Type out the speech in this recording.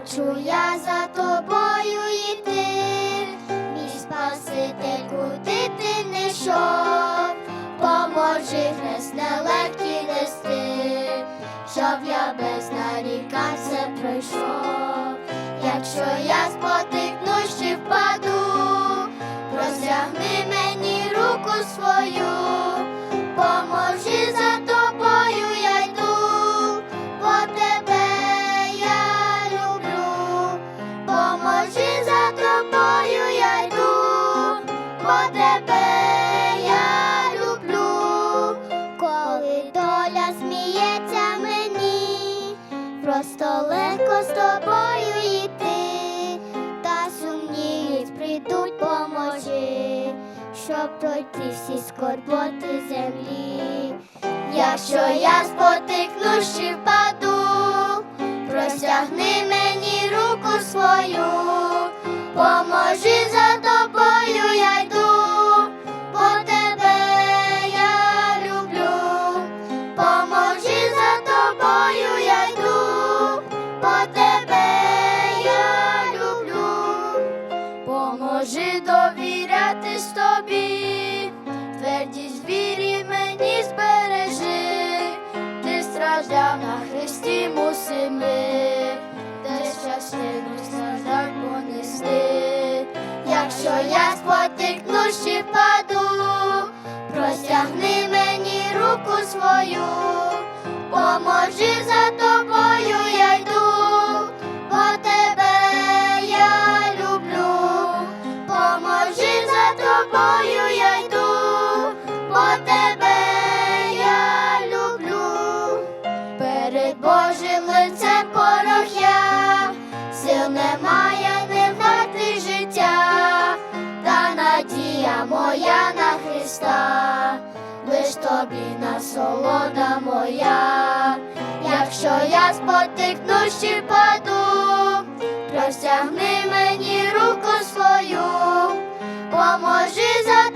хочу я за тобою йти, мій спаситель, куди ти не йшов, поможи хрест нелегкий нести, щоб я без нарікань все пройшов. Якщо я спотикнусь просто легко з тобою йти, та сумніють прийдуть, поможи, щоб пройти всі скорботи землі. Якщо я спотикнусь чи впаду, простягни мені руку свою, поможи довірятись тобі, твердість вірі мені збережи, ти страждав на хресті мусими, десь частину страждань понести. Якщо я спотикнусь чи впаду, простягни мені руку свою, поможи за тобою перед Божим лицем порох сил немає не вгати життя, та надія моя на Христа, лиш тобі насолода моя, якщо я спотикнусь чи впаду, простягни мені руку свою, поможи за.